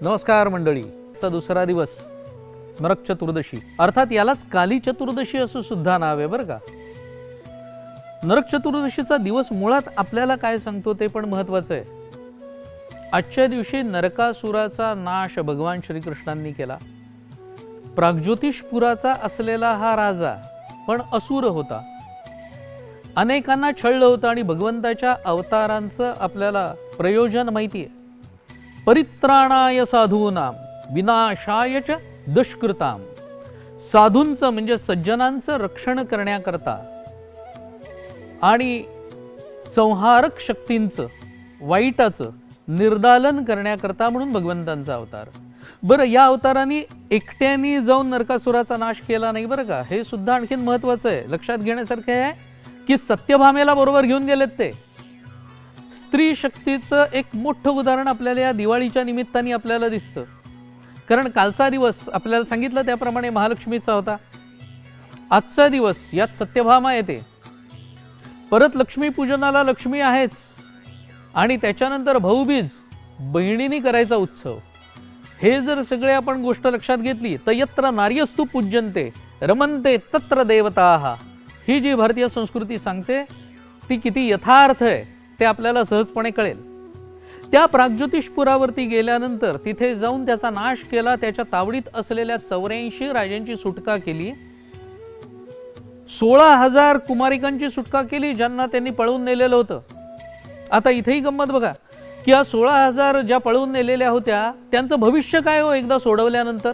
नमस्कार मंडळी चा दुसरा दिवस नरक चतुर्दशी. अर्थात यालाच काली चतुर्दशी असं सुद्धा नाव आहे बरं का? नरक चतुर्दशीचा दिवस मुळात आपल्याला काय सांगतो ते पण महत्वाचं आहे. आजच्या दिवशी नरकासुराचा नाश भगवान श्रीकृष्णांनी केला. प्रागज्योतिषपुराचा असलेला हा राजा पण असुर होता. अनेकांना छळलं होतं आणि भगवंताच्या अवतारांचं आपल्याला प्रयोजन माहिती आहे परित्राणाय साधूनाम विनाशाय च दुष्कृताम साधूंचं म्हणजे सज्जनांचं रक्षण करण्याकरता आणि संहारक शक्तींचं वाईटाचं निर्दालन करण्याकरता म्हणून भगवंतांचा अवतार. बरं या अवताराने एकट्याने जाऊन नरकासुराचा नाश केला नाही बरं का? हे सुद्धा आणखीन महत्वाचं आहे. लक्षात घेण्यासारखं आहे की सत्यभामेला बरोबर घेऊन गेलेत ते. स्त्री शक्तीचं एक मोठं उदाहरण आपल्याला या दिवाळीच्या निमित्ताने आपल्याला दिसतं. कारण कालचा दिवस आपल्याला सांगितलं त्याप्रमाणे महालक्ष्मीचा होता. आजचा दिवस यात सत्यभामा येते. परत लक्ष्मीपूजनाला लक्ष्मी आहेच. आणि त्याच्यानंतर भाऊबीज बहिणीने करायचा उत्सव. हे जर सगळे आपण गोष्ट लक्षात घेतली तर यत्र नार्यस्तु पूज्यन्ते रमनते तत्र देवता. ही जी भारतीय संस्कृती सांगते ती किती यथार्थ आहे ते आपल्याला सहजपणे कळेल. त्या प्रागज्योतिषपुरावरती गेल्यानंतर तिथे जाऊन त्याचा नाश केला त्याच्या तावडीत असलेल्या चौऱ्याऐंशी राजांची सुटका केली सोळा हजार कुमारिकांची सुटका केली ज्यांना त्यांनी पळवून नेलेलं होतं. आता इथेही गंमत बघा की या सोळा हजार ज्या पळवून नेलेल्या होत्या त्यांचं भविष्य काय हो एकदा सोडवल्यानंतर?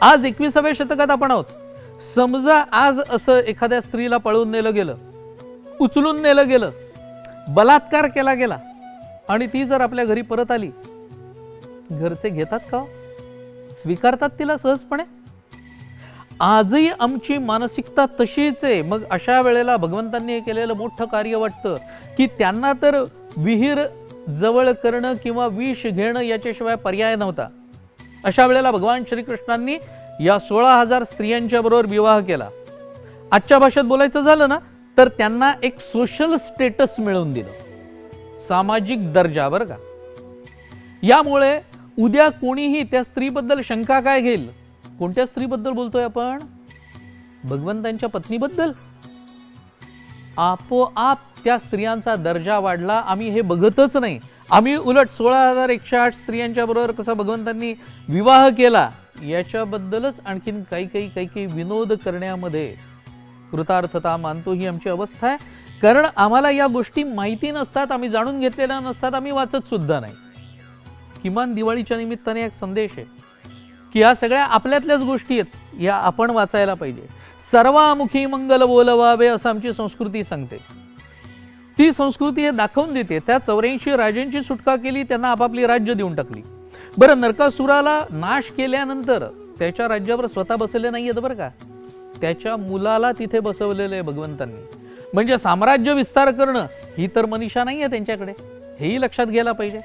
आज एकविसाव्या शतकात आपण आहोत. समजा आज असं एखाद्या स्त्रीला पळवून नेलं गेलं उचलून नेलं गेलं बलात्कार केला गेला आणि ती जर आपल्या घरी परत आली घरचे घेतात का हो? स्वीकारतात तिला सहजपणे? आजही आमची मानसिकता तशीच आहे. मग अशा वेळेला भगवंतांनी हे केलेलं मोठं कार्य वाटतं की त्यांना तर विहीर जवळ करणं किंवा विष घेणं याच्याशिवाय पर्याय नव्हता. अशा वेळेला भगवान श्रीकृष्णांनी या सोळा हजार स्त्रियांच्या बरोबर विवाह केला. आजच्या भाषेत बोलायचं झालं ना तर त्यांना एक सोशल स्टेटस मिळवून दिलं. सामाजिक दर्जा बरं का. यामुळे उद्या कोणीही त्या स्त्रीबद्दल शंका काय घेईल? कोणत्या स्त्रीबद्दल बोलतोय आपण? भगवंतांच्या पत्नीबद्दल? आपोआप त्या स्त्रियांचा दर्जा वाढला. आम्ही हे बघतच नाही. आम्ही उलट सोळा हजार एकशे आठ स्त्रियांच्या बरोबर कसा भगवंतांनी विवाह केला याच्याबद्दलच आणखीन काही काही काही काही विनोद करण्यामध्ये कृतार्थता मानतो ही आमची अवस्था आहे. कारण आम्हाला या गोष्टी माहिती नसतात आम्ही जाणून घेतलेल्या नसतात आम्ही वाचत सुद्धा नाही. किमान दिवाळीच्या निमित्ताने एक संदेश आहे. की या सगळ्या आपल्यातल्याच गोष्टी आहेत या आपण वाचायला पाहिजे. सर्वामुखी मंगल बोलवावे असं आमची संस्कृती सांगते. ती संस्कृती हे दाखवून देते त्या चौऱ्याऐंशी राजांची सुटका केली त्यांना आपापली राज्य देऊन टाकली. बरं नरकासुराला नाश केल्यानंतर त्याच्या राज्यावर स्वतः बसले नाही आहेत बरं का? त्याच्या मुलाला तिथे बसवलेलं आहे भगवंतांनी. म्हणजे साम्राज्य विस्तार करणं ही तर मनीषा नाही आहे त्यांच्याकडे हेही लक्षात घ्यायला पाहिजे.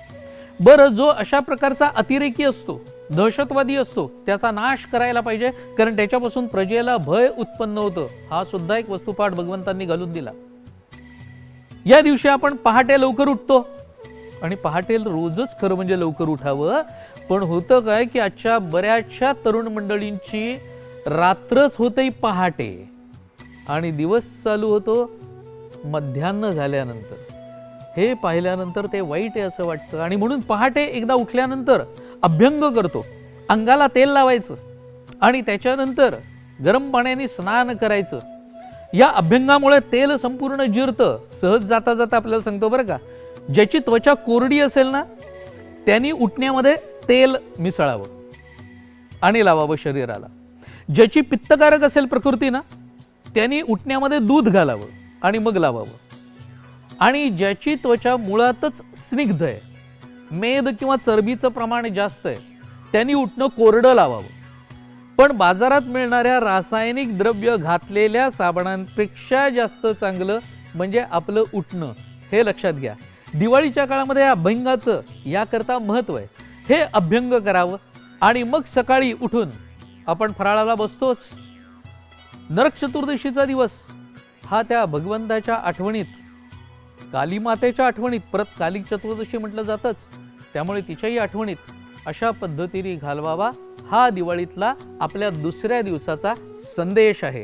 बरं जो अशा प्रकारचा अतिरेकी असतो दहशतवादी असतो त्याचा नाश करायला पाहिजे कारण त्याच्यापासून प्रजेला भय उत्पन्न होतं. हा सुद्धा एक वस्तुपाठ भगवंतांनी घालून दिला. या दिवशी आपण पहाटे लवकर उठतो. आणि पहाटे रोजच खरं म्हणजे लवकर उठावं. पण होतं काय की आजच्या बऱ्याचशा तरुण मंडळींची रात्रच होते पहाटे. आणि दिवस चालू होतो मध्यान्ह झाल्यानंतर. हे पाहिल्यानंतर ते वाईट आहे असं वाटतं. आणि म्हणून पहाटे एकदा उठल्यानंतर अभ्यंग करतो. अंगाला तेल लावायचं. आणि त्याच्यानंतर गरम पाण्याने स्नान करायचं. या अभ्यंगामुळे तेल संपूर्ण जिरतं. सहज जाता जाता आपल्याला सांगतो बरं का. ज्याची त्वचा कोरडी असेल ना त्यांनी उठण्यामध्ये तेल मिसळावं. आणि लावावं शरीराला. ज्याची पित्तकारक असेल प्रकृती ना त्यांनी उठण्यामध्ये दूध घालावं. आणि मग लावावं. आणि ज्याची त्वचा मुळातच स्निग्ध आहे. मेद किंवा चरबीचं प्रमाण जास्त आहे. त्यांनी उठणं कोरडं लावावं. पण बाजारात मिळणाऱ्या रासायनिक द्रव्य घातलेल्या साबणांपेक्षा जास्त चांगलं म्हणजे आपलं उठणं. हे लक्षात घ्या. दिवाळीच्या काळामध्ये या अभ्यंगाचं याकरता महत्त्व आहे. हे अभ्यंग करावं आणि मग सकाळी उठून आपण फराळाला बसतोच. नरक चतुर्दशीचा दिवस हा त्या भगवंताच्या आठवणीत कालीमातेच्या आठवणीत परत कालिक चतुर्दशी म्हटलं जातंच. त्यामुळे तिच्याही आठवणीत अशा पद्धतीने घालवावा. हा दिवाळीतला आपल्या दुसऱ्या दिवसाचा संदेश आहे.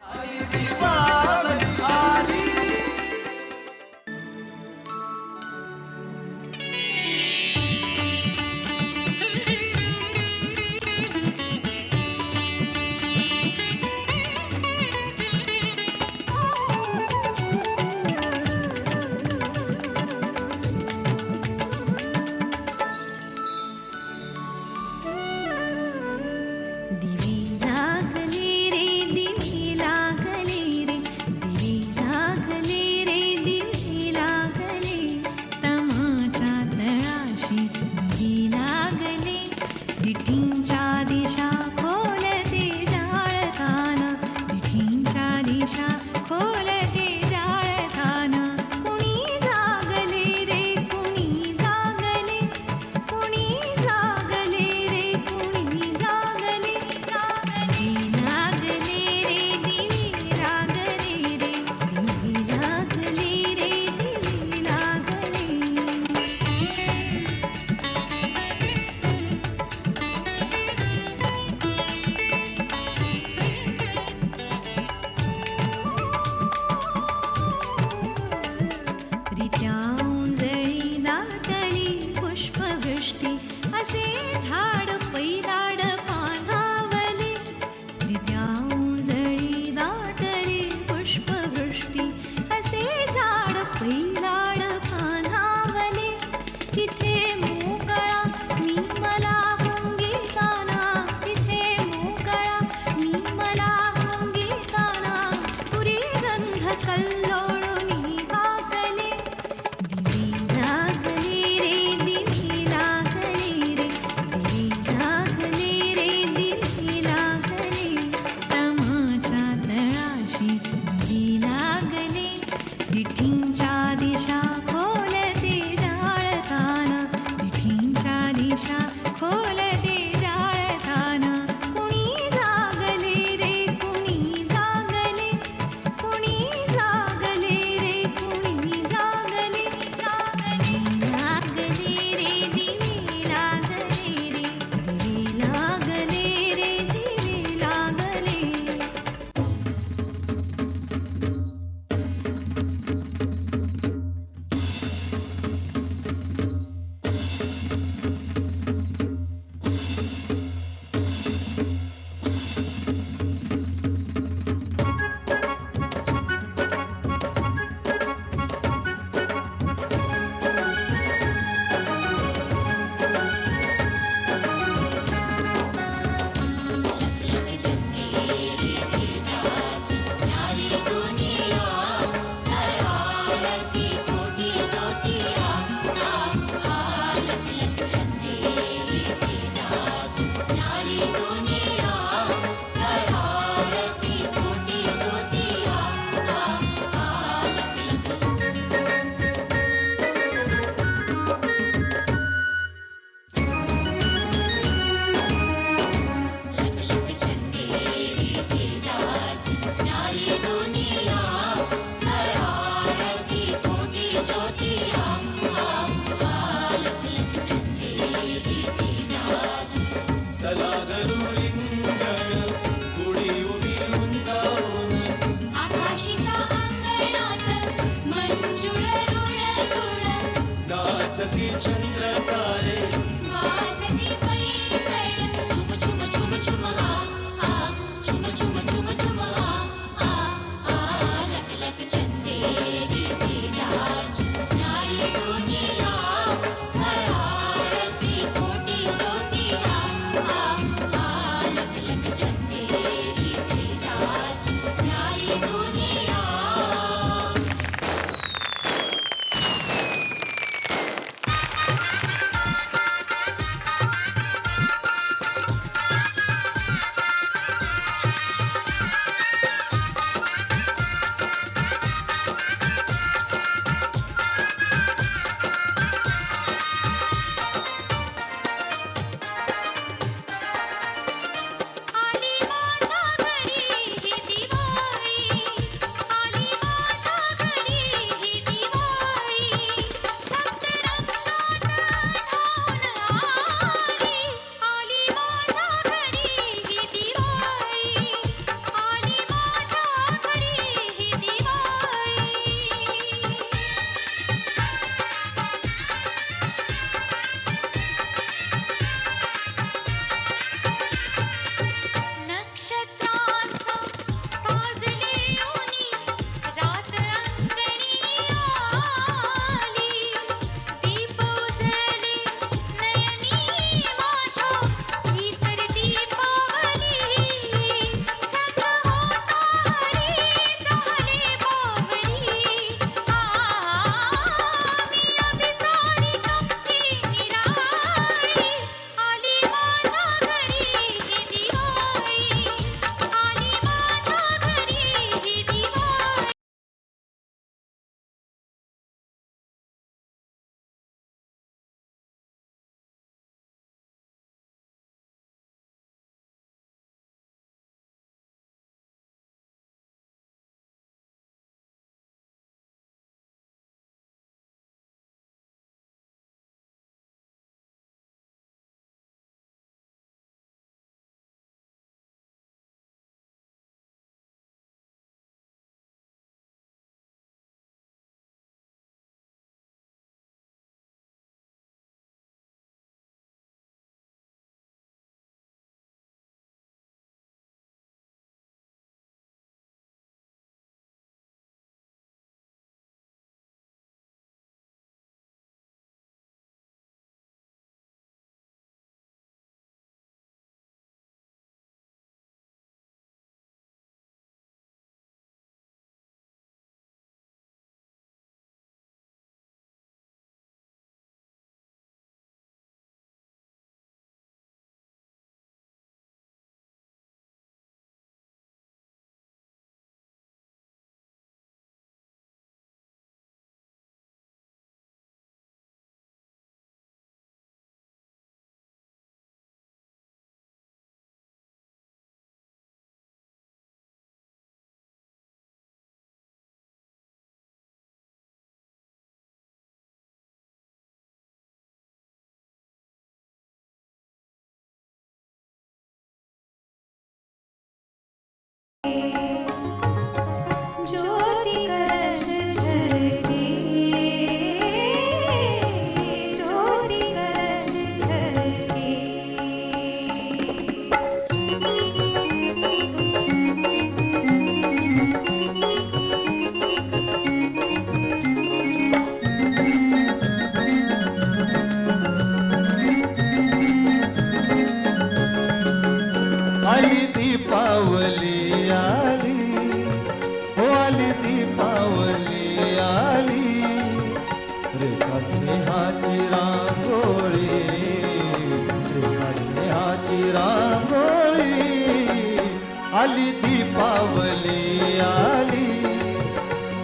दीपावली आली.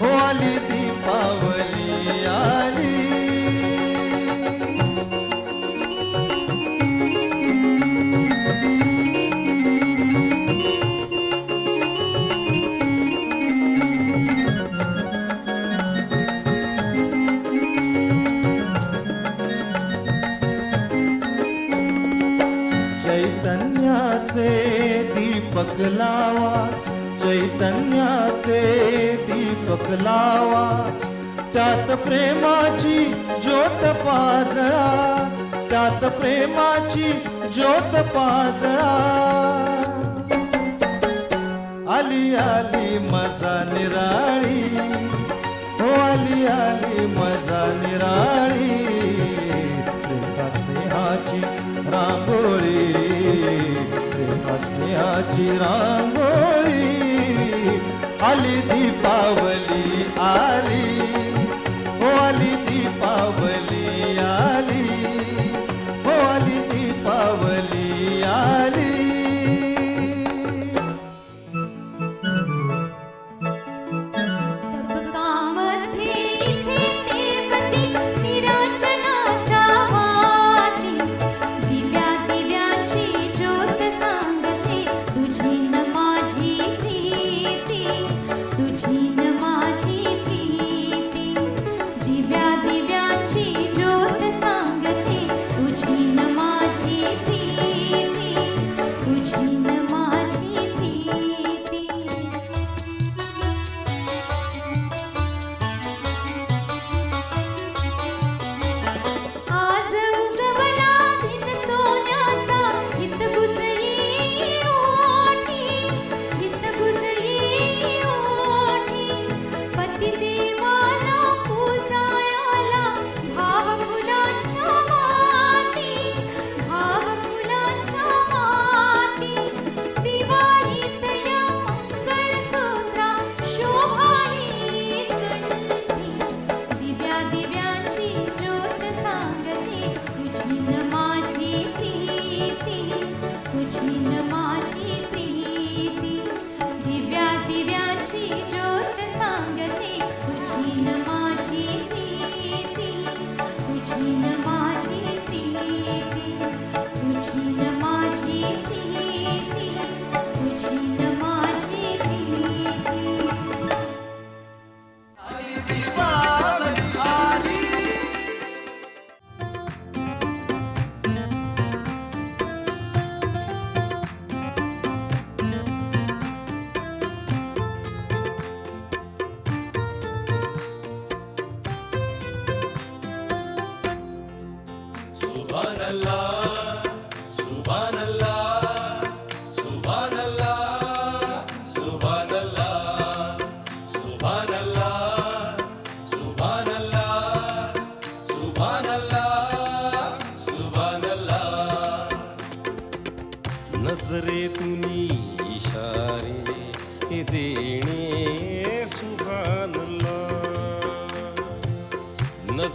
हो आली दीपावली आली. लावा. चैतन्याचे दीपक लावा. त्यात प्रेमाची ज्योत पाजळा. त्यात प्रेमाची ज्योत पाजळा. आली आली मजा निरा सोन्याची रांगोळी आली दीपा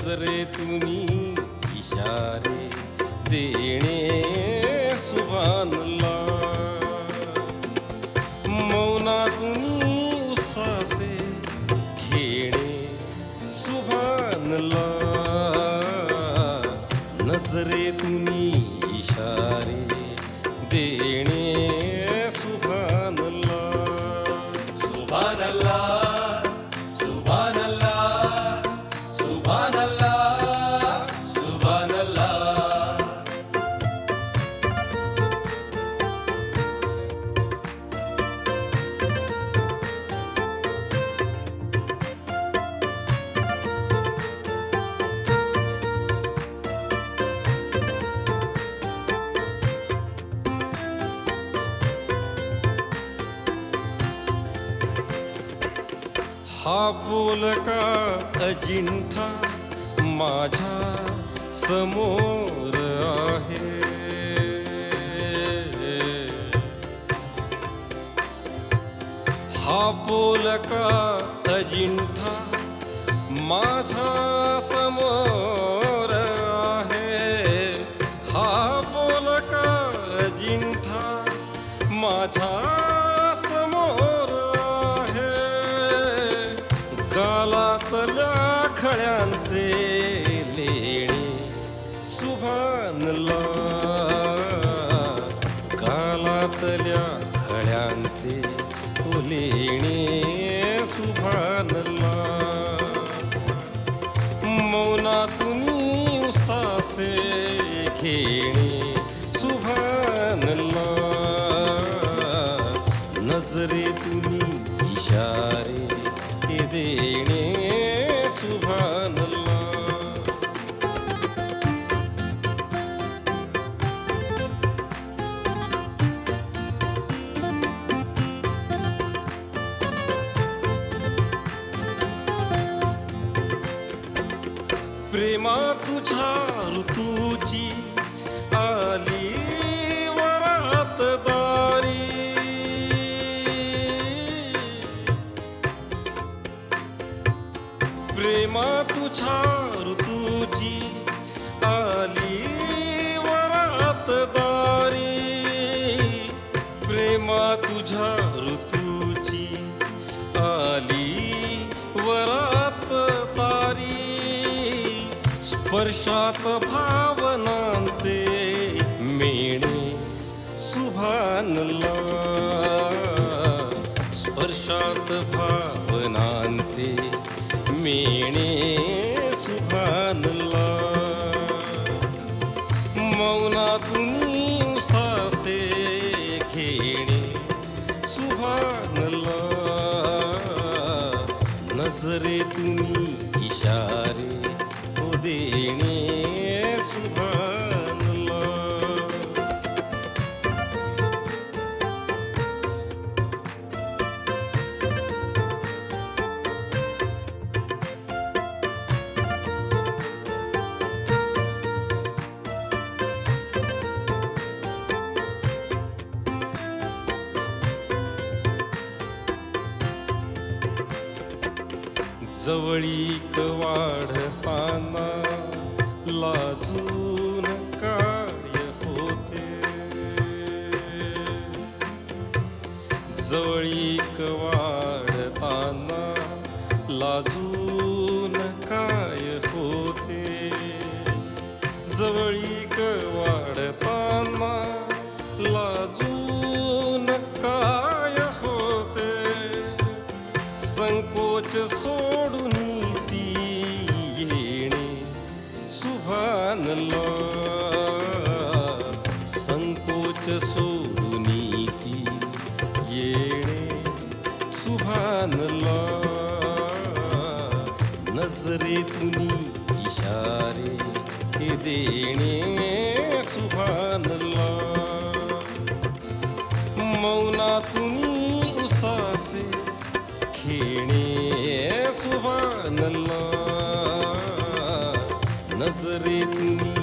नजरे तुम्ही इशारे देणे सुभानला. मौनातून उसासे खेणे सुभानला. हा बोलका अजिंठा माझ्यासमोर आहे. हा बोलका अजिंठा माझ्यासमोर आपला खळ्यांचे प्रेमा तुझ्या ऋतूची आली अनंत भावनांचे मेणे सुभानला. स्पर्शात भावनांचे मेणे जवळीक वाढताना सोच सोनीती येणे सुभानला नजरेतून इशारे हे देणे सुभानला मौनातून उसासे खेणे सुभानला नजरेतून